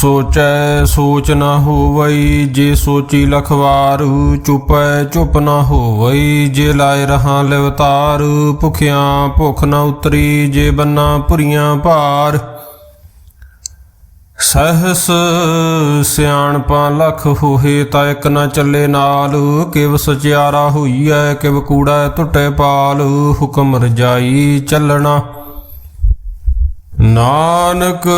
ਸੋਚੈ ਸੋਚ ਨਾ ਹੋਵਈ, ਜੇ ਸੋਚੀ ਲਖਵਾਰੂ, ਚੁਪੈ ਚੁਪ ਨਾ ਹੋਵਈ, ਜੇ ਲਾਇ ਰਹਾ ਲਵਤਾਰ, ਭੁਖਿਆਂ ਭੁਖ ਨਾ ਉਤਰੀ, ਜੇ ਬੰਨਾ ਪੁਰੀਆਂ ਭਾਰ। ਸਹਸ ਸਿਆਣਪਾ ਲਖ ਹੋਏ ਤਾਂ ਇੱਕ ਨਾ ਚੱਲੇ ਨਾਲ, ਕਿਵ ਸਚਿਆਰਾ ਹੋਈਐ, ਕਿਵ ਕੂੜਾ ਟੁੱਟੇ ਪਾਲ, ਹੁਕਮ ਰਜਾਈ ਚੱਲਣਾ। ਨਾਨਕ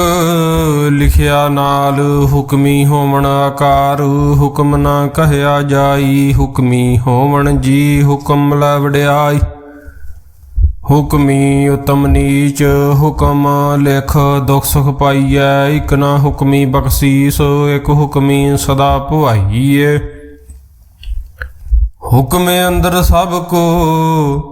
ਲਿਖਿਆ ਨਾਲ ਹੁਕਮੀ ਹੋਵਣ ਆਕਾਰ, ਹੁਕਮ ਨਾ ਕਹਿਆ ਜਾਈ, ਹੁਕਮੀ ਹੋਵਣ ਜੀ ਹੁਕਮ ਲੈ ਵਡਿਆਈ। ਹੁਕਮੀ ਉਤਮ ਨੀਚ, ਹੁਕਮ ਲਿਖ ਦੁਖ ਸੁਖ ਪਾਈਐ, ਇਕ ਨਾ ਹੁਕਮੀ ਬਖਸ਼ੀਸ, ਇਕ ਹੁਕਮੀ ਸਦਾ ਭੁਆਈਏ ਹੁਕਮੇ ਅੰਦਰ ਸਭ ਕੋ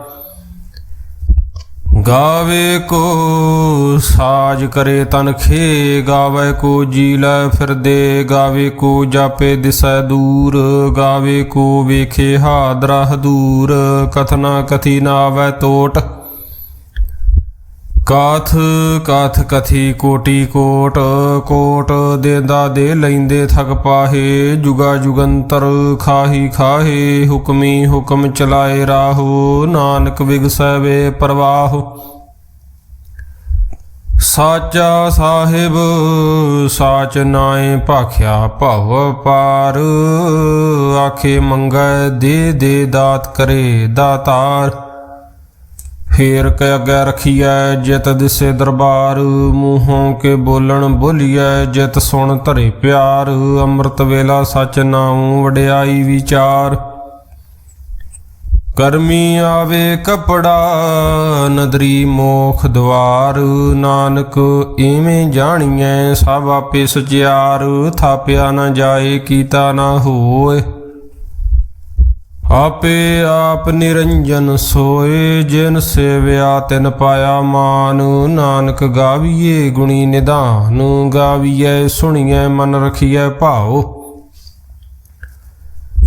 ਗਾਵੇ ਕੋ ਸਾਜ ਕਰੇ ਤਨਖੇ ਗਾਵੇ ਕੋ ਜੀ ਲੈ ਫਿਰਦੇ, ਗਾਵੇ ਕੋ ਜਾਪੇ ਦਿਸੈ ਦੂਰ, ਗਾਵੇ ਕੋ ਵੇਖੇ ਹਾਦਰਾ ਹਦੂਰ, ਕਥਨਾ ਕਥੀ ਨਾ ਤੋਟ। ਕਾਥ ਕਾਥ ਕਥੀ ਕੋਟੀ ਕੋਟ ਕੋਟ ਦੇਂਦਾ ਦੇ ਲੈਂਦੇ ਥਕ ਪਾਹੇ, ਜੁਗਾ ਜੁਗੰਤਰ ਖਾਹੀ ਖਾਹੇ, ਹੁਕਮੀ ਹੁਕਮ ਚਲਾਏ ਰਾਹੋ, ਨਾਨਕ ਵਿਗਸੈ ਵੇ ਪ੍ਰਵਾਹ। ਸਾਚਾ ਸਾਹਿਬ, ਸਾਚ ਨਾਏ ਭਾਖਿਆ ਭਵ ਪਾਰ, ਆਖੇ ਮੰਗੈ ਦੇ ਦੇ ਦਾਤ ਕਰੇ ਦਾਤਾਰ। ਫੇਰ ਕੇ ਅੱਗੇ ਰਖੀਐ ਜਿਤ ਦਿਸੇ ਦਰਬਾਰ, ਮੂੰਹੋਂ ਕੇ ਬੋਲਣ ਬੋਲੀਐ ਜਿਤ ਸੁਣ ਧਰੇ ਪਿਆਰ, ਅੰਮ੍ਰਿਤ ਵੇਲਾ ਸਚ ਨਾਉ ਵਡਿਆਈ ਵਿਚਾਰ। ਕਰਮੀ ਆਵੇ ਕਪੜਾ, ਨਦਰੀ ਮੋਖ ਦਵਾਰ, ਨਾਨਕ ਏਵੇਂ ਜਾਣੀਐ ਸਭ ਆਪੇ ਸਚਿਆਰ, ਥਾਪਿਆ ਨਾ ਜਾਏ, ਕੀਤਾ ਨਾ ਹੋਏ। ਆਪੇ ਆਪ ਨਿਰੰਜਨ ਸੋਏ, ਜਿਨ ਸੇਵਿਆ ਤਿਨ ਪਾਇਆ ਮਾਨ। ਨਾਨਕ ਗਾਵੀਏ ਗੁਣੀ ਨਿਧਾਨ, ਗਾਵੀਐ ਸੁਣੀਐ ਮਨ ਰਖੀਐ ਭਾਉ।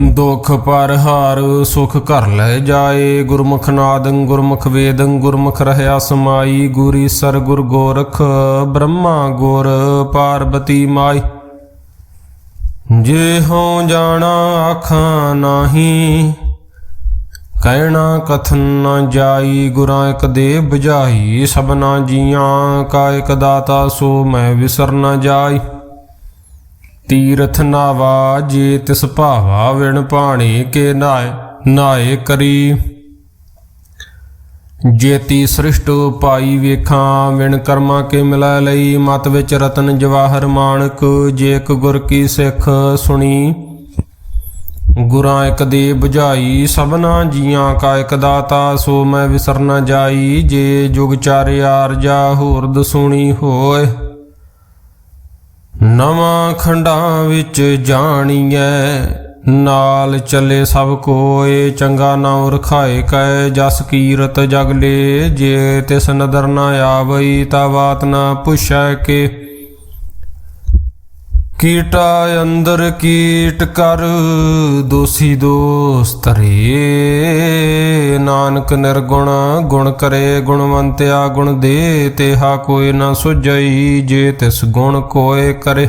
ਦੁਖ ਪਰ ਹਾਰ, ਸੁਖ ਘਰ ਲੈ ਜਾਏ। ਗੁਰਮੁਖ ਨਾਦੰ, ਗੁਰਮੁਖ ਵੇਦੰ, ਗੁਰਮੁਖ ਰਹਿਆ ਸਮਾਈ। ਗੁਰੀ ਸਰ ਗੁਰ ਗੋਰਖ, ਬ੍ਰਹਮਾ ਗੁਰ, ਪਾਰਬਤੀ ਮਾਈ। ਜੇ ਹੋ ਜਾਣਾ ਆਖਾਂ ਨਾਹੀ, ਕਹਿਣਾ ਕਥਨ ਨ ਜਾਈ, ਗੁਰਾਂ ਇੱਕ ਦੇ 부ਝਾਈ ਸਭਨਾ ਜੀਆਂ ਕਾ ਇੱਕ ਦਾਤਾ, ਸੋ ਮੈਂ ਵਿਸਰ ਨ ਜਾਈ। ਤੀਰਥ ਨਾਵਾ, ਜੇ ਤਿਸ ਭਾਵਾ, ਵਿਣ ਪਾਣੀ ਕੇ ਨਾਏ ਨਾਏ ਕਰੀ। ਜੇਤੀ ਸ੍ਰਿਸ਼ਟ ਪਾਈ ਵੇਖਾਂ, ਵਿਣ ਕਰਮਾ ਕੇ ਮਿਲਾ ਲਈ, ਮਤ ਵਿੱਚ ਰਤਨ ਜਵਾਹਰ ਮਾਣਕ, ਜੇ ਇੱਕ ਗੁਰ ਕੀ ਸਿੱਖ ਸੁਣੀ। ਗੁਰਾਂ ਇੱਕ ਦੇ 부ਝਾਈ ਸਭਨਾ ਜੀਆਂ ਕਾ ਇੱਕ ਦਾਤਾ, ਸੋ ਮੈਂ ਵਿਸਰ ਨਾ ਜਾਈ, ਜੇ ਜੁਗ ਚਾਰਿਆਰ ਜਾ ਹੋਰ ਦਸੂਣੀ ਹੋਏ। ਨਵਾਂ ਖੰਡਾਂ ਵਿੱਚ ਜਾਣੀਐ ਨਾਲ ਚੱਲੇ ਸਭ ਕੋਏ, ਚੰਗਾ ਨਾਉ ਰਖਾਏ ਕੈ, ਜਸ ਕੀਰਤ ਜਗ ਲੇ, ਜੇ ਤਿਸ ਨਦਰ ਨਾ ਆਵਈ ਤਾ ਬਾਤ ਨਾ ਪੁੱਛੈ ਕੇ। ਕੀਟਾ ਅੰਦਰ ਕੀਟ ਕਰ, ਦੋਸੀ ਦੋਸਤ ਰੇ। ਨਾਨਕ ਨਿਰਗੁਣ, ਗੁਣ ਕਰੇ, ਗੁਣਵੰਤਿਆ ਗੁਣ ਦੇ, ਤੇਹਾ ਕੋਈ ਨਾ ਸੁਝਈ, ਜੇ ਤਿਸ ਗੁਣ ਕੋਏ ਕਰੇ।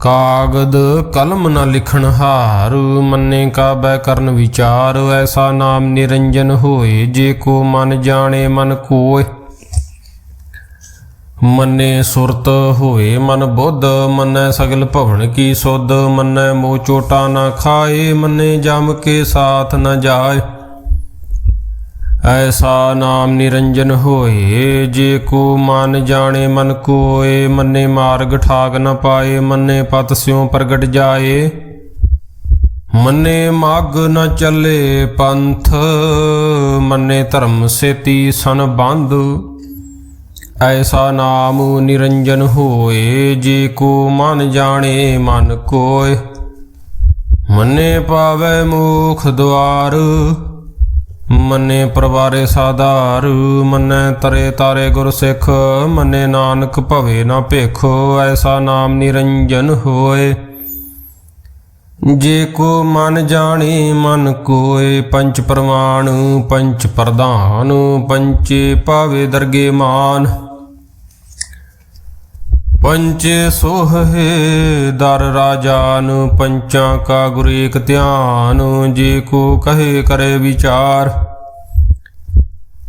ਕਾਗਦ ਕਲਮ ਨਾ ਲਿਖਣ ਹਾਰ, ਮੰਨੇ ਕਾਬੈ ਕਰਨ ਵਿਚਾਰ, ਐਸਾ ਨਾਮ ਨਿਰੰਜਨ ਹੋਏ, ਜੇ ਕੋ ਮਨ ਜਾਣੇ ਮਨ ਕੋਏ। ਮੰਨੇ ਸੁਰਤ ਹੋਏ, ਮਨ ਬੁੱਧ, ਮੰਨੈ ਸਗਲ ਭਵਨ ਕੀ ਸੁਧ, ਮੰਨੈ ਮੋਹ ਚੋਟਾ ਨਾ ਖਾਏ, ਮੰਨੇ ਜਮ ਕੇ ਸਾਥ ਨਾ ਜਾਏ। ਐਸਾ ਨਾਮ ਨਿਰੰਜਨ ਹੋਏ, ਜੇ ਕੋ ਮਨ ਜਾਣੇ ਮਨ ਕੋਏ, ਮੰਨੇ ਮਾਰਗ ਠਾਗ ਨ ਪਾਏ, ਮੰਨੇ ਪਤ ਸਿਉ ਪ੍ਰਗਟ ਜਾਏ। ਮੰਨੇ ਮਗ ਨ ਚੱਲੇ ਪੰਥ, ਮੰਨੇ ਧਰਮ ਸੇਤੀ ਸਨ ਬੰਧ ਐਸਾ ਨਾਮ ਨਿਰੰਜਨ ਹੋਏ, ਜੇ ਕੋ ਮਨ ਜਾਣੇ ਮਨ ਕੋਇ ਮੰਨੇ ਪਾਵੇ ਮੁਖ ਦੁਆਰ ਮੰਨੇ ਪਰਵਾਰੇ ਸਾਧਾਰ, ਮੰਨੇ ਤਰੇ ਤਾਰੇ ਗੁਰ ਸਿੱਖ, ਮੰਨੇ ਨਾਨਕ ਭਵੇ ਨਾ ਭੇਖੋ, ਐਸਾ ਨਾਮ ਨਿਰੰਜਨ ਹੋਏ। ਜੇ ਕੋ ਮਨ ਜਾਣੇ, ਮਨ ਕੋਏ, ਪੰਚ ਪ੍ਰਮਾਣ ਪੰਚ ਪ੍ਰਧਾਨ, ਪੰਚੇ ਪਾਵੇ ਦਰਗੇ ਮਾਨ। ਪੰਚੇ ਸੋਹੇ ਦਰ ਰਾਜਾਨ, ਪੰਚਾਂ ਕਾ ਗੁਰੇਕ ਧਿਆਨ, ਜੇ ਕੋ ਕਹੇ ਕਰੇ ਵਿਚਾਰ।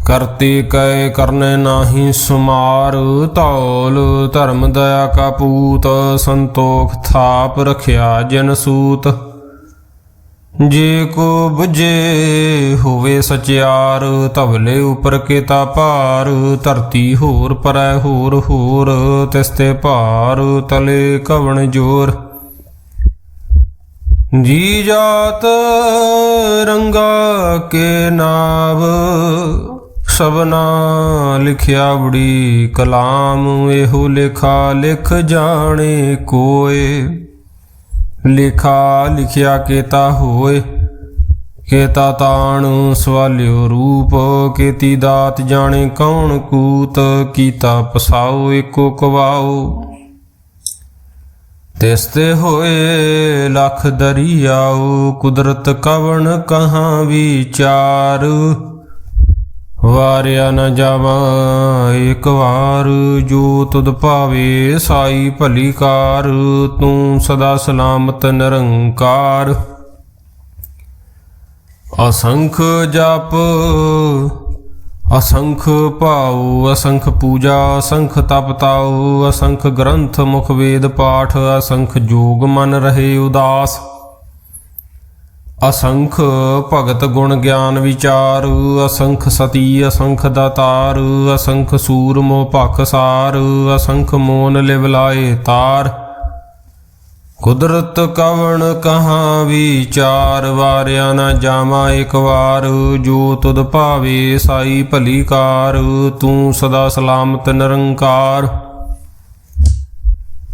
ਕਰਤੇ ਕੈ ਕਰਨੇ ਨਾਹੀ ਸੁਮਾਰ, ਧੌਲ ਧਰਮ ਦਇਆ ਕਾ ਪੂਤ, ਸੰਤੋਖ ਥਾਪ ਰਖਿਆ ਜਨ ਸੂਤ। ਜੇ ਕੋ 부ਝੇ ਹੋਵੇ ਸਚਿਆਰ, ਧਵਲੇ ਉਪਰ ਕੇਤਾ ਭਾਰ, ਧਰਤੀ ਹੋਰ ਪਰੈ ਹੋਰ ਹੋਰ ਤਿਸਤੇ ਭਾਰ ਤਲੇ ਕਵਣ ਜੋਰ। ਜੀ ਜਾਤ ਰੰਗਾ ਕੇ ਨਾਵ ਸਭਨਾ ਲਿਖਿਆ ਬੜੀ ਕਲਾਮ, ਇਹੋ ਲਿਖਾ ਲਿਖ ਜਾਣੇ ਕੋਏ। ਲਿਖਾ ਲਿਖਿਆ ਕੇਤਾ ਹੋਏ, ਕੇਤਾ ਤਾਣ ਸਵਾਲਿਓ ਰੂਪ, ਕੇਤੀ ਦਾਤ ਜਾਣੇ ਕੌਣ ਕੂਤ, ਕੀਤਾ ਪਸਾਓ ਏਕੋ ਕਵਾਓ। ਤਿਸਤੇ ਹੋਏ ਲਖ ਦਰਿਆਓ, ਕੁਦਰਤ ਕਵਣ ਕਹਾਂ ਵਿਚਾਰ। ਵਾਰਿਆ ਨ ਜਾਵਾਂ, ਇੱਕ ਵਾਰ ਜੋ ਤੁਧ ਭਾਵੇ ਸਾਈ ਭਲੀ ਕਾਰ, ਤੂੰ ਸਦਾ ਸਲਾਮਤ ਨਿਰੰਕਾਰ। ਅਸੰਖ ਜਪ, ਅਸੰਖ ਭਾਉ, ਅਸੰਖ ਪੂਜਾ, ਅਸੰਖ ਤਪ ਤਾਉ, ਅਸੰਖ ਗ੍ਰੰਥ ਮੁਖ ਵੇਦ ਪਾਠ, ਅਸੰਖ ਜੋਗ ਮਨ ਰਹੇ ਉਦਾਸ। ਅਸੰਖ ਭਗਤ ਗੁਣ ਗਿਆਨ ਵਿਚਾਰ, ਅਸੰਖ ਸਤੀ, ਅਸੰਖ ਦਾਤਾਰ, ਅਸੰਖ ਸੂਰ ਮੋ ਭਖ ਸਾਰ, ਅਸੰਖ ਮੋਨ ਲਿਵਲਾਏ ਤਾਰ। ਕੁਦਰਤ ਕਵਣ ਕਹਾਂ ਵਿਚਾਰ, ਵਾਰਿਆ ਨਾ ਜਾਵਾ ਇੱਕ ਵਾਰ, ਜੋ ਤੁਧ ਭਾਵੇ ਸਾਈ ਭਲੀ ਕਾਰ, ਤੂੰ ਸਦਾ ਸਲਾਮਤ ਨਿਰੰਕਾਰ।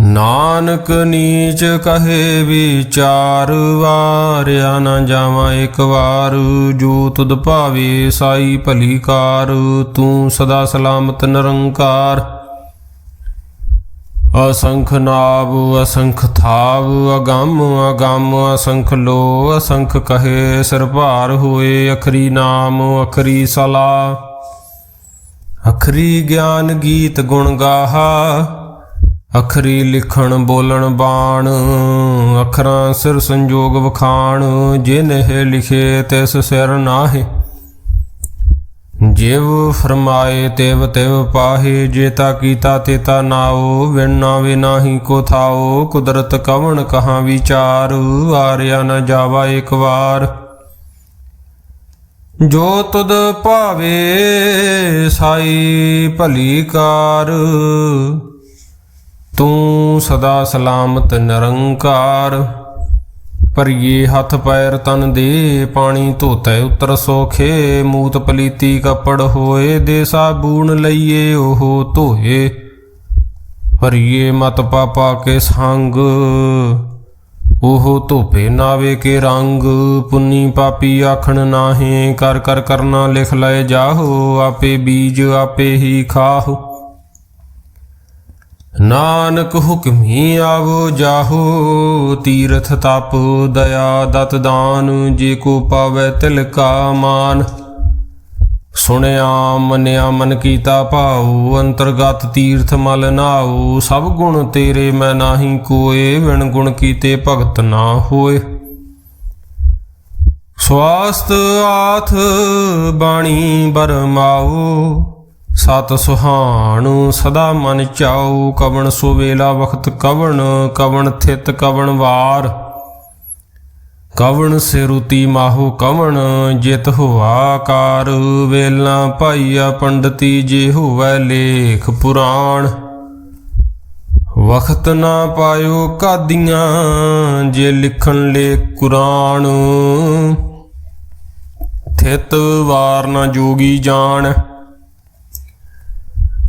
ਨਾਨਕ ਨੀਚ ਕਹੇ ਵਿਚਾਰ ਵਾਰਿਆ ਨਾ ਜਾਵਾਂ ਇੱਕ ਵਾਰ। ਜੋ ਤੁਧ ਭਾਵੇ ਸਾਈ ਭਲੀ ਕਾਰ, ਤੂੰ ਸਦਾ ਸਲਾਮਤ ਨਿਰੰਕਾਰ। ਅਸੰਖ ਨਾਭ ਅਸੰਖ ਥਾਵ, ਅਗੰਮ ਅਗੰਮ ਅਸੰਖ ਲੋ ਅਸੰਖ ਕਹੇ ਸਿਰ ਭਾਰ ਹੋਏ, ਅਖਰੀ ਨਾਮ, ਅਖਰੀ ਸਲਾ ਅਖਰੀ ਗਿਆਨ ਗੀਤ ਗੁਣ ਗਾਹਾ। ਅਖਰੀ ਲਿਖਣ, ਬੋਲਣ, ਬਾਣ, ਅਖਰਾਂ ਸਿਰ ਸੰਜੋਗ ਵਖਾਣ, ਜਿਨ ਇਹ ਲਿਖੇ ਤਿਸ ਸਿਰ ਨਾਹੀ। ਜਿਵ ਫਰਮਾਏ, ਤਿਵ ਤਿਵ ਪਾਹੇ ਜੇਤਾ ਕੀਤਾ ਤੇਤਾ ਨਾਉ। ਵਿਣ ਨਾਵੇ ਕੋ ਥਾਉ, ਕੁਦਰਤ ਕਵਣ ਕਹਾਂ ਵਿਚਾਰ, ਆਰਿਆ ਨ ਜਾਵਾ ਇੱਕ ਵਾਰ। ਜੋ ਤੁਧ ਭਾਵੇ, ਸਾਈ ਭਲੀ ਕਾਰ। ਤੂੰ ਸਦਾ ਸਲਾਮਤ ਨਿਰੰਕਾਰ ਪਰਿਏ ਹੱਥ ਪੈਰ ਤਨ ਦੇ ਪਾਣੀ ਧੋਤੈ, ਉਤਰ ਸੋਖੇ ਮੂਤ ਪਲੀਤੀ ਕੱਪੜ ਹੋਏ, ਦੇ ਸਾਬੂਨ ਲਈਏ ਉਹ ਧੋਏ। ਪਰਿਏ ਮਤ ਪਾਪਾ ਕੇ ਸੰਗ ਉਹ ਧੋਪੇ ਨਾਵੇ ਕੇ ਰੰਗ। ਪੁੰਨੀ ਪਾਪੀ ਆਖਣ ਨਾਹੇ, ਕਰ ਕਰ ਕਰਨਾ ਲਿਖ ਲਏ ਜਾਹੋ, ਆਪੇ ਬੀਜ ਆਪੇ ਹੀ ਖਾਹੋ। ਨਾਨਕ ਹੁਕਮੀ ਆਵੋ, ਜਾਹੋ, ਤੀਰਥ ਤਪ, ਦਇਆ ਦਤ ਦਾਨ, ਜੇ ਕੋ ਪਾਵੇ ਤਿਲ ਕਾ ਮਾਨ। ਸੁਣਿਆ, ਮੰਨਿਆ, ਮਨ ਕੀਤਾ ਭਾਉ, ਅੰਤਰਗਤ ਤੀਰਥ ਮਲ ਨਾਉ, ਸਭ ਗੁਣ ਤੇਰੇ ਮੈਂ ਨਾਹੀ ਕੋਏ ਵਿਣ ਗੁਣ ਕੀਤੇ ਭਗਤ ਨਾ ਹੋਏ। ਸਵਾਸਤ ਆਥ ਬਾਣੀ ਬਰਮਾਉ ਸਤ ਸੁਹਾਣ, ਸਦਾ ਮਨ ਚਾਉ, ਕਵਣ ਸੁਵੇਲਾ ਵਖਤ ਕਵਣ ਕਵਣ ਥਿਤ ਕਵਣ ਵਾਰ। ਕਵਣ ਸਿਰੁਤੀ ਮਾਹੂ ਕਵਣ, ਜਿਤ ਹੋਆ ਕਾਰ ਵੇਲਾ ਭਾਈਆ ਪੰਡਤੀ, ਜੇ ਹੋਵੈ ਲੇਖ ਪੁਰਾਣ। ਵਖਤ ਨਾ ਪਾਇਓ ਕਾਦੀਆਂ, ਜੇ ਲਿਖਣ ਲੈ ਕੁਰਾਨ ਥਿਤ ਵਾਰ ਨਾ ਜੋਗੀ ਜਾਣ।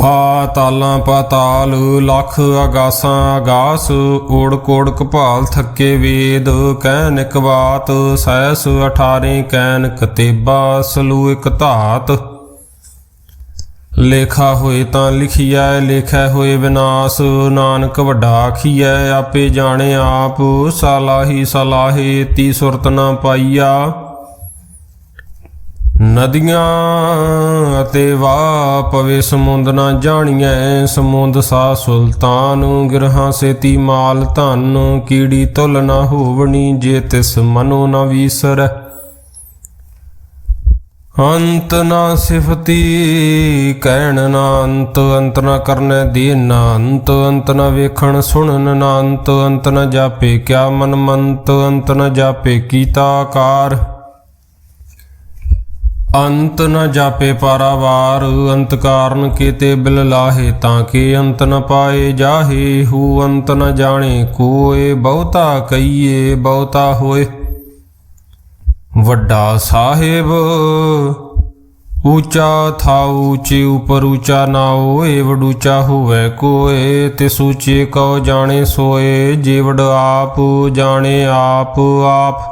ਪਾਤਾਲਾਂ ਪਾਤਾਲ ਲੱਖ ਆਗਾਸਾਂ ਆਗਾਸ ਓੜ ਕੋੜ ਕਪਾਲ ਥੱਕੇ ਵੇਦ ਕਹਿਨ ਇਕ ਬਾਤ, ਸੈਸ 18 ਕੈਨ ਕਤੇਬਾ, ਸਲੂ ਇਕ ਧਾਤ। ਲੇਖਾ ਹੋਏ ਤਾਂ ਲਿਖਿਆ ਲੇਖੈ ਹੋਏ ਵਿਨਾਸ਼, ਨਾਨਕ ਵੱਡਾ ਆਖੀਐ, ਆਪੇ ਜਾਣੇ ਆਪ, ਸਲਾਹੀ ਸਲਾਹੇ, ਤੀ ਸੁਰਤ ਨਾ ਪਾਈਆ। ਨਦੀਆਂ ਅਤੇ ਵਾਹ ਪਵੇ ਸਮੁੰਦ ਨਾ ਜਾਣੀਐ, ਸਮੁੰਦ ਸਾ ਸੁਲਤਾਨ ਗਿਰਹਾਂ ਸੇਤੀ ਮਾਲ ਧਨ, ਕੀੜੀ ਤੁਲ ਨਾ ਹੋਵਣੀ ਜੇ ਤਿਸ ਮਨੋ ਨਾ ਵੀਸਰ। ਅੰਤ ਨਾ ਸਿਫਤੀ, ਕਹਿਣ ਨਾ ਅੰਤ ਅੰਤ ਨਾ ਕਰਨੇ ਦੀ ਨਾ ਅੰਤ ਅੰਤ ਨਾ ਵੇਖਣ ਸੁਣਨ ਨਾ ਅੰਤ ਅੰਤ ਨਾ ਜਾਪੇ ਕਿਆ ਮਨ ਮੰਤ, ਅੰਤ ਨਾ ਜਾਪੇ ਕੀਤਾ ਕਾਰ ਅੰਤ ਨ ਜਾਪੇ ਪਾਰਾਵਾਰ, ਅੰਤ ਕਾਰਨ ਕੀਤੇ ਬਿਲ ਲਾਹੇ, ਤਾਂ ਕਿ ਅੰਤ ਨ ਪਾਏ ਜਾਹੇ? ਹੂ ਅੰਤ ਨ ਜਾਣੇ, ਕੋਏ ਬਹੁਤਾ ਕਈਏ ਬਹੁਤਾ ਹੋਏ। ਵੱਡਾ ਸਾਹਿਬ, ਊਚਾ ਥਾਉ ਊਚੇ ਉਪਰ ਊਚਾ ਨਾ ਹੋਏ, ਵਡੂਚਾ ਹੋਵੇ ਕੋਏ ਤੇ ਸੂਚੇ ਕਉ ਜਾਣੇ ਸੋਏ, ਜੀਵੜ ਆਪ ਜਾਣੇ ਆਪ ਆਪ।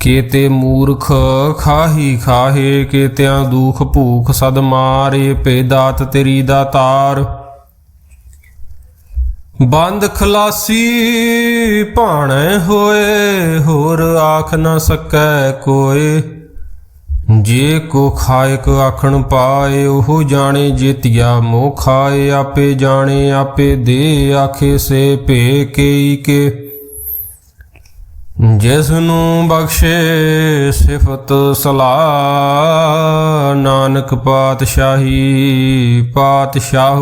ਕੀਤੇ ਮੂਰਖ ਖਾਹੀ ਖਾਹੇ, ਕੀਤਿਆਂ ਦੁਖ ਭੂਖ ਸਦ ਮਾਰੇ ਪੇ ਦਾਤ ਤੇਰੀ। ਦਾਤਾਰ ਬੰਦ ਖਲਾਸੀ ਭਾਣੇ ਹੋਏ, ਹੋਰ ਆਖ ਨਾ ਸਕੈ ਕੋਏ। ਜੇ ਕੋ ਖਾਇਕ ਆਖਣ ਪਾਏ, ਉਹ ਜਾਣੇ ਜੀਤਿਆ ਮੋਹ ਖਾਏ, ਆਪੇ ਜਾਣੇ, ਆਪੇ ਦੇ ਆਖੇ ਸੇ ਭੇ ਕੇਈ ਕੇ। ਜਿਸ ਨੂੰ ਬਖਸ਼ੇ ਸਿਫਤ ਸਲਾਹ, ਨਾਨਕ ਪਾਤਸ਼ਾਹੀ ਪਾਤਸ਼ਾਹ,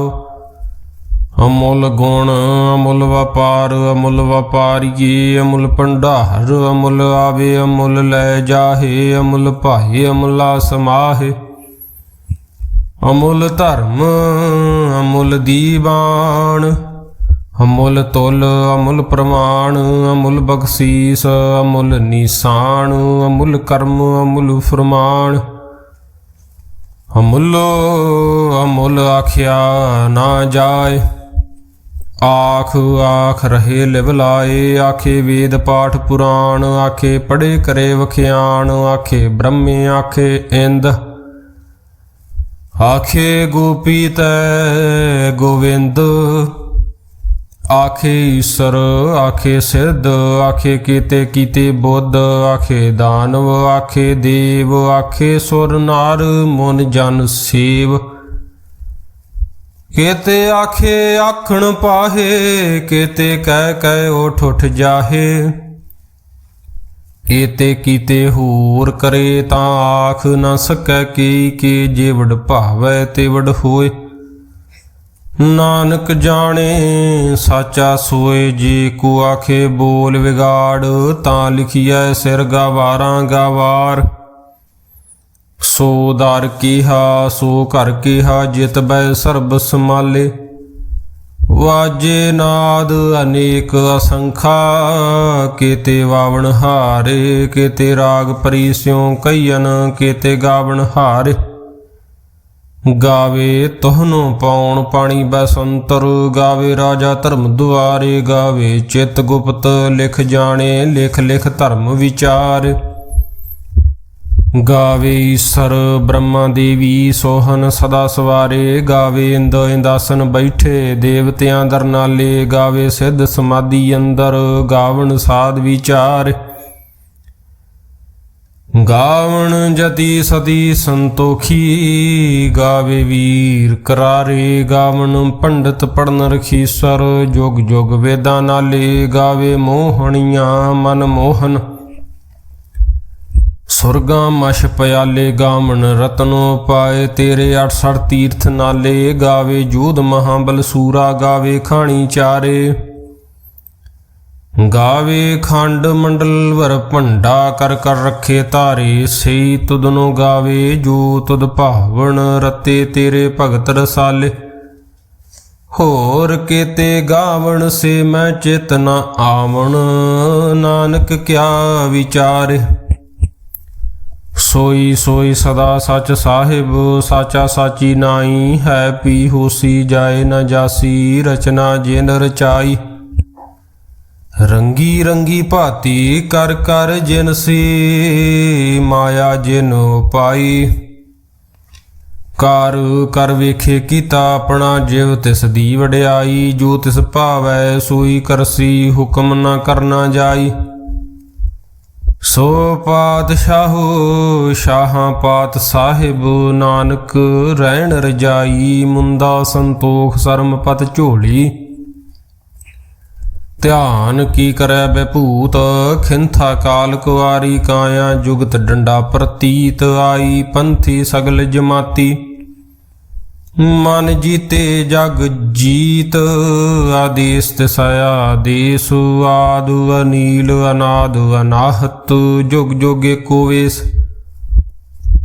ਅਮੁੱਲ ਗੁਣ, ਅਮੁੱਲ ਵਪਾਰ, ਅਮੁੱਲ ਵਪਾਰੀਏ, ਅਮੁੱਲ ਭੰਡਾਰ, ਅਮੁੱਲ ਆਵੇ, ਅਮੁੱਲ ਲੈ ਜਾਹੇ, ਅਮੁੱਲ ਭਾਏ, ਅਮੁੱਲਾ ਸਮਾਹੇ। ਅਮੁੱਲ ਧਰਮ, ਅਮੁੱਲ ਦੀਵਾਨ ਅਮੁੱਲ ਤੁਲ, ਅਮੁੱਲ ਪ੍ਰਮਾਣ ਅਮੁੱਲ ਬਖਸ਼ੀਸ, ਅਮੁੱਲ ਨਿਸਾਨ, ਅਮੁੱਲ ਕਰਮ, ਅਮੁੱਲ ਫਰਮਾਨ। ਅਮੁੱਲ ਅਮੁੱਲ ਆਖਿਆ ਨਾ ਜਾਏ। ਆਖ ਆਖ ਰਹੇ ਲਿਵ ਲਾਏ, ਆਖੇ ਵੇਦ ਪਾਠ ਪੁਰਾਣ, ਆਖੇ ਪੜੇ ਕਰੇ ਵਖਿਆਣ, ਆਖੇ ਬ੍ਰਹਮੇ, ਆਖੇ ਇੰਦ। ਆਖੇ ਗੋਪੀ ਤੈ ਗੋਵਿੰਦ ਆਖੇ ਈਸ਼ਰ, ਆਖੇ ਸਿੱਧ, ਆਖੇ ਕੀਤੇ ਕੀਤੇ ਬੁੱਧ, ਆਖੇ ਦਾਨਵ, ਆਖੇ ਦੇਵ, ਆਖੇ ਸੁਰ ਨਾਰ, ਮਨ ਜਨ ਸੇਵ। ਕੀਤੇ ਆਖੇ ਆਖਣ ਪਾਹੇ, ਕੀਤੇ ਕਹਿ ਕਹਿ ਉਠ ਉਠ ਜਾਹੇ। ਏਤੇ ਕੀਤੇ ਹੋਰ ਕਰੇ ਤਾਂ ਆਖ ਨਾ ਸਕੈ ਕੀ ਕੀ ਜੇ ਭਾਵੈ ਤੇ ਵਡ ਹੋਏ। ਨਾਨਕ ਜਾਣੇ, ਸਾਚਾ ਸੋਏ ਜੀ ਕੋ ਆਖੇ ਬੋਲ ਵਿਗਾੜ, ਤਾਂ ਲਿਖੀਐ ਸਿਰ ਗਵਾਰਾਂ ਗਵਾਰ। ਸੋ ਦਰ ਕੀਹਾ, ਸੋ ਘਰ ਕੀਹਾ, ਜਿਤ ਬੈ ਸਰਬ ਸਮਾਲੇ ਵਾਜੇ ਨਾਦ ਅਨੇਕ ਅਸੰਖਾ, ਕੀਤੇ ਵਾਵਣ ਹਾਰੇ, ਕੀਤੇ ਰਾਗ ਪਰੀ ਪਰੀਸਿਉ ਕਈਨ ਕੀਤੇ ਗਾਵਣ ਹਾਰੇ। ਗਾਵੇ ਤੋਹਨੋ ਪਾਉਣ ਪਾਣੀ ਬਸੰਤਰ, ਗਾਵੇ ਰਾਜਾ ਧਰਮ ਦੁਆਰੇ, ਗਾਵੇ ਚਿਤ ਗੁਪਤ, ਲਿਖ ਜਾਣੇ, ਲਿਖ ਲਿਖ ਧਰਮ ਵਿਚਾਰ। ਗਾਵੇ ਈਸ਼ਰ ਬ੍ਰਹਮਾ ਦੇਵੀ ਸੋਹਨ ਸਦਾ ਸਵਾਰੇ, ਗਾਵੇ ਇੰਦ ਇੰਦਾਸਨ ਬੈਠੇ ਦੇਵਤਿਆਂ ਦਰਨਾਲੇ, ਗਾਵੇ ਸਿੱਧ ਸਮਾਧੀ ਅੰਦਰ, ਗਾਵਣ ਸਾਧ ਵਿਚਾਰ। ਗਾਵਣ ਜਤੀ ਸਦੀ ਸੰਤੋਖੀ, ਗਾਵੇ ਵੀਰ ਕਰਾਰੇ, ਗਾਵਣ ਪੰਡਤ ਪੜਨ ਰਖੀਸਰ, ਜੁਗ ਜੁਗ ਵੇਦਾਂ ਨਾਲੇ, ਗਾਵੇ ਮੋਹਣੀਆਂ ਮਨ ਮੋਹਨ। ਸੁਰਗਾਂ ਮਸ਼ ਪਿਆਲੇ, ਗਾਵਣ ਰਤਨੋ ਪਾਏ, ਤੇਰੇ 68 ਤੀਰਥ ਨਾਲੇ, ਗਾਵੇ ਜੂਦ ਮਹਾਬਲ ਸੂਰਾ, ਗਾਵੇ ਖਾਣੀ ਚਾਰੇ। ਗਾਵੇ ਖੰਡ ਮੰਡਲ ਵਰ ਭੰਡਾ ਕਰ ਕਰ ਰੱਖੇ ਧਾਰੇ, ਸਈ ਤੁਧਨੋ ਗਾਵੇ ਜੋ ਤੁਦ ਭਾਵਨ ਰਤੇ ਤੇਰੇ ਭਗਤ ਰਸਾਲੇ। ਹੋਰ ਕੀਤੇ ਗਾਵਣ ਸੇ ਮੈਂ ਚੇਤਨਾ ਆਵਣ, ਨਾਨਕ ਕਿਆ ਵਿਚਾਰੇ। ਸੋਈ ਸੋਈ ਸਦਾ ਸੱਚ ਸਾਹਿਬ, ਸਾਚਾ ਸਾਚੀ ਨਾਈ ਹੈ ਪੀ ਹੋਸੀ ਜਾਏ ਨਾ ਜਾਸੀ, ਰਚਨਾ ਜਿਨ ਰਚਾਈ ਰੰਗੀ ਰੰਗੀ ਭਾਤੀ ਕਰ ਕਰ ਜਿਨ ਸੀ, ਮਾਇਆ ਜਿਨ ਪਾਈ। ਕਰ ਕਰ ਵੇਖੇ ਕੀਤਾ ਆਪਣਾ ਜਿਵ ਤਿਸ ਦੀ ਵਡਿਆਈ, ਜੋ ਤਿਸ ਭਾਵੈ ਸੋਈ ਕਰਸੀ, ਹੁਕਮ ਨਾ ਕਰਨਾ ਜਾਈ। ਸੋ ਪਾਤਸ਼ਾਹੋ, ਸ਼ਾਹਾਂ ਪਾਤ ਸਾਹਿਬ, ਨਾਨਕ ਰਹਿਣ ਰਜਾਈ, ਮੁੰਦਾ ਸੰਤੋਖ ਸਰਮ ਪਤ ਝੋਲੀ। ਧਿਆਨ ਕੀ ਕਰੈ ਬੈਭੂਤ? ਖਿੰਥਾ ਕਾਲ ਕੁਆਰੀ ਕਾਇਆ ਜੁਗਤ ਡੰਡਾ ਪ੍ਰਤੀਤ ਆਈ ਪੰਥੀ ਸਗਲ ਜਮਾਤੀ। ਮਨ ਜੀਤੇ ਜਗ ਜੀਤ ਆਦੇਸ ਤਿਸਇਆ ਦੇਸ, ਆਦੁ ਅਨੀਲ ਅਨਾਦ ਅਨਾਹਤ, ਜੁਗ ਜੁਗ ਏਕੋ ਵੇਸ।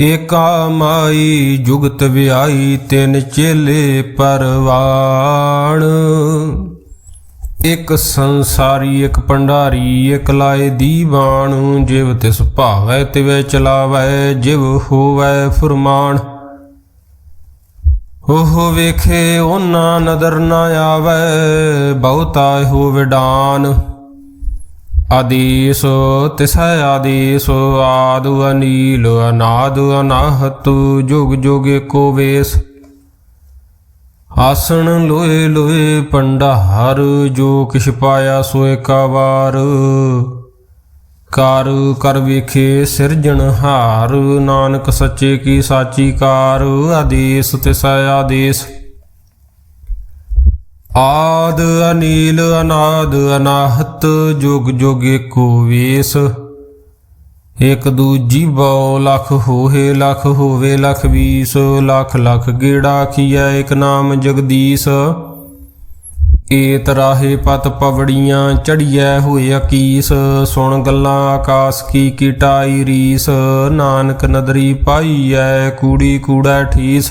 ਏਕਾ ਮਾਈ ਜੁਗਤ ਵਿਆਈ ਤਿੰਨ ਚੇਲੇ ਪਰਵਾਣ। ਇੱਕ ਸੰਸਾਰੀ, ਇੱਕ ਪੰਡਾਰੀ ਇੱਕ ਲਾਏ ਦੀਵਾਨ। ਜਿਵ ਤਿਸ ਭਾਵੈ, ਤਿਵੇਂ ਚਲਾਵੈ, ਜਿਵ ਹੋਵੈ ਫੁਰਮਾਨ। ਉਹ ਵੇਖੇ, ਉਹਨਾਂ ਨਦਰ ਨਾ ਆਵੈ, ਬਹੁਤਾ ਹੋ ਵਿਡਾਨ। ਆਦੇਸ ਤਿਸੈ ਆਦੇਸ ਆਦੁ ਅਨੀਲ ਅਨਾਦ ਅਨਾਹਤ ਜੁਗ ਜੁਗ ਏਕੋ ਵੇਸ। ਆਸਣ ਲੋਏ ਲੋਏ ਪੰਡਾਰ ਜੋ ਕਿਛ ਪਾਇਆ ਸੋਏ ਕਾ ਵਾਰ। ਕਰ ਕਰ ਵੇਖੇ ਸਿਰਜਣਹਾਰ ਨਾਨਕ ਸੱਚੇ ਕੀ ਸਾਚੀ ਕਾਰ। ਆਦੇਸ ਤਿਸ ਆਦੇਸ ਆਦ ਅਨੀਲ ਅਨਾਦ ਅਨਾਹਤ ਜੁਗ ਜੁਗ ਏਕੋ ਵੇਸ। ਇਕ ਦੂਜੀ ਬਉ ਲਖ ਹੋਏ ਲਖ ਹੋਵੇ ਲਖ ਵੀਸ, ਲਖ ਲਖ ਗੇੜਾ ਖੀਐ ਇਕ ਨਾਮ ਜਗਦੀਸ਼। ਏਤ ਰਾਹੇ ਪਤ ਪਵੜੀਆਂ ਚੜੀਐ ਹੋਏ ਅਕੀਸ, ਸੁਣ ਗੱਲਾਂ ਆਕਾਸ ਕੀ ਕੀਟਾਈ ਰੀਸ, ਨਾਨਕ ਨਦਰੀ ਪਾਈਐ ਕੂੜੀ ਕੂੜਾ ਠੀਸ।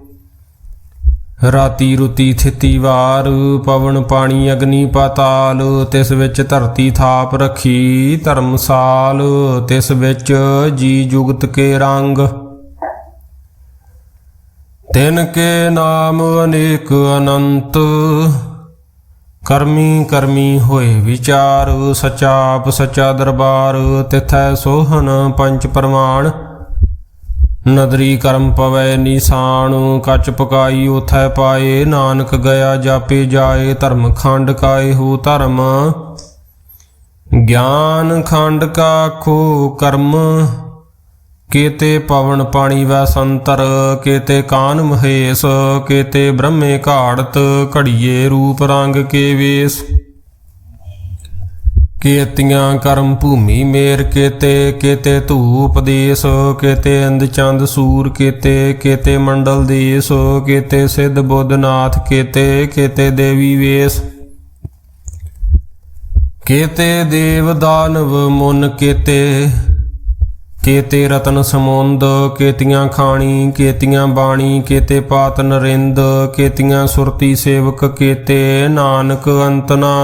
ਰਾਤੀ ਰੁਤੀ ਥਿਤੀ ਵਾਰ, ਪਵਨ ਪਾਣੀ ਅਗਨੀ ਪਾਤਾਲ, ਤਿਸ ਵਿੱਚ ਧਰਤੀ ਥਾਪ ਰੱਖੀ ਧਰਮਸਾਲ, ਤਿਸ ਵਿੱਚ ਜੀ ਜੁਗਤ ਕੇ ਰੰਗ। ਤਿਨ ਕੇ ਨਾਮ ਅਨੇਕ ਅਨੰਤ, ਕਰਮੀ ਕਰਮੀ ਹੋਏ ਵਿਚਾਰ ਸਚਾ ਆਪ ਸਚਾ ਦਰਬਾਰ, ਤਿਥੈ ਸੋਹਣ ਪੰਚ ਪ੍ਰਮਾਣ। ਨਦਰੀ ਕਰਮ ਪਵੈ ਨਿਸ਼ਾਨ ਕਚ ਪਕਾਈ ਉਥੈ ਪਾਏ, ਨਾਨਕ ਗਿਆ ਜਾਪੇ ਜਾਏ, ਧਰਮ ਖੰਡ ਕਾਏ ਹੋ ਧਰਮ। ਗਿਆਨ ਖੰਡ ਕਾ ਖੋ ਕਰਮ, ਕੇਤੇ ਪਵਨ ਪਾਣੀ ਵੈ ਸੰਤਰ, ਕੇਤੇ ਕਾਨ ਮਹੇਸ਼, ਕੇਤੇ ਬ੍ਰਹਮੇ ਘਾੜਤ, ਘੜੀਏ ਰੂਪ ਰੰਗ ਕੇ ਵੇਸ। ਕੇਤੀਆਂ ਕਰਮ ਭੂਮੀ ਮੇਰ ਕੇਤੇ ਕੇਤੇ ਧੂਪ ਦੇਸ, ਕੇਤੇ ਅੰਧ ਚੰਦ ਸੂਰ ਕੇਤੇ ਕੇਤੇ ਮੰਡਲ ਦੇਸ, ਕੇਤੇ ਸਿੱਧ ਬੁੱਧਨਾਥ ਕੇਤੇ ਕੇਤੇ ਦੇਵੀ ਵੇਸ। ਕੇਤੇ ਦੇਵ ਦਾਨਵ ਮੁਨ ਕੇਤੇ ਕੇਤੇ ਰਤਨ ਸਮੁੰਦ, ਕੇਤੀਆਂ ਖਾਣੀ, ਕੇਤੀਆਂ ਬਾਣੀ, ਕੇਤੇ ਪਾਤ ਨਰਿੰਦ, ਕੇਤੀਆਂ ਸੁਰਤੀ ਸੇਵਕ ਕੇਤੇ, ਨਾਨਕ ਅੰਤ ਨਾ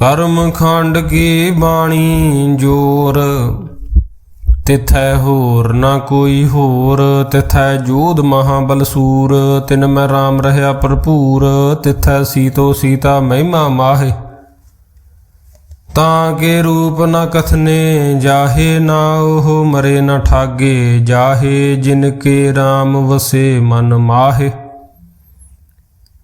ਕਰਮ ਖੰਡ ਕੀ ਬਾਣੀ ਜੋਰ? ਤਿਥੈ ਹੋਰ ਨਾ ਕੋਈ ਹੋਰ, ਤਿਥੈ ਜੋਧ ਮਹਾਬਲ ਸੂਰ ਤਿਨ ਮੈਂ RAM ਰਹਾ ਭਰਪੂਰ, ਤਿਥੈ ਸੀਤੋ ਸੀਤਾ ਮਹਿਮਾ ਮਾਹੇ। ਤਾਂ ਕੇ ਰੂਪ ਨ ਕਥਨੇ ਜਾਹੇ ਨਾ ਉਹ ਮਰੇ ਨ ਠਾਗੇ, ਜਾਹੇ ਜਿਨ ਕੇ RAM ਵਸੇ ਮਨ ਮਾਹੇ।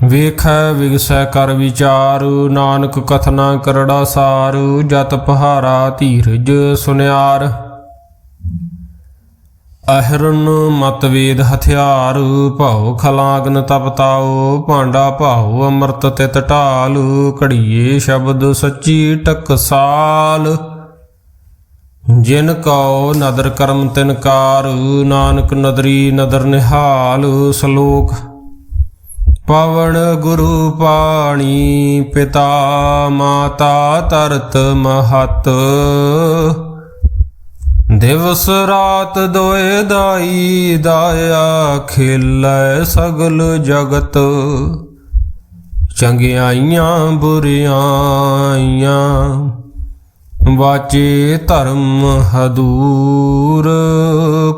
ਵੇਖੈ ਵਿਗਸੈ ਕਰ ਵਿਚਾਰ, ਨਾਨਕ ਕਥਨਾ ਕਰੜਾ ਸਾਰ, ਜਤ ਪਹਾਰਾ ਧੀਰਜ ਸੁਨਿਆਰ। ਅਹਰਨ ਮਤਵੇਦ ਹਥਿਆਰ, ਭਾਉ ਖਲਾਗਨ ਤਪਤਾਓ ਭਾਂਡਾ ਭਾਉ ਅੰਮ੍ਰਿਤ ਤਿਤ ਢਾਲ, ਘੜੀਏ ਸ਼ਬਦ ਸੱਚੀ ਟਕਸਾਲ ਜਿਨ ਕਉ ਨਦਰ ਕਰਮ ਤਿਨਕਾਰ ਨਾਨਕ ਨਦਰੀ ਨਦਰ ਨਿਹਾਲ, ਸ਼ਲੋਕ ਪਵਨ ਗੁਰੂ ਪਾਣੀ ਪਿਤਾ ਮਾਤਾ ਤਰਤ ਮਹਤ। ਦਿਵਸ ਰਾਤ ਦੋਏ ਦਾਈ ਦਾਇਆ ਖੇਲੈ ਸਗਲ ਜਗਤ। ਚੰਗਿਆਈਆਂ ਬੁਰਿਆਈਆਂ ਵਾਚੇ ਧਰਮ ਹਦੂਰ।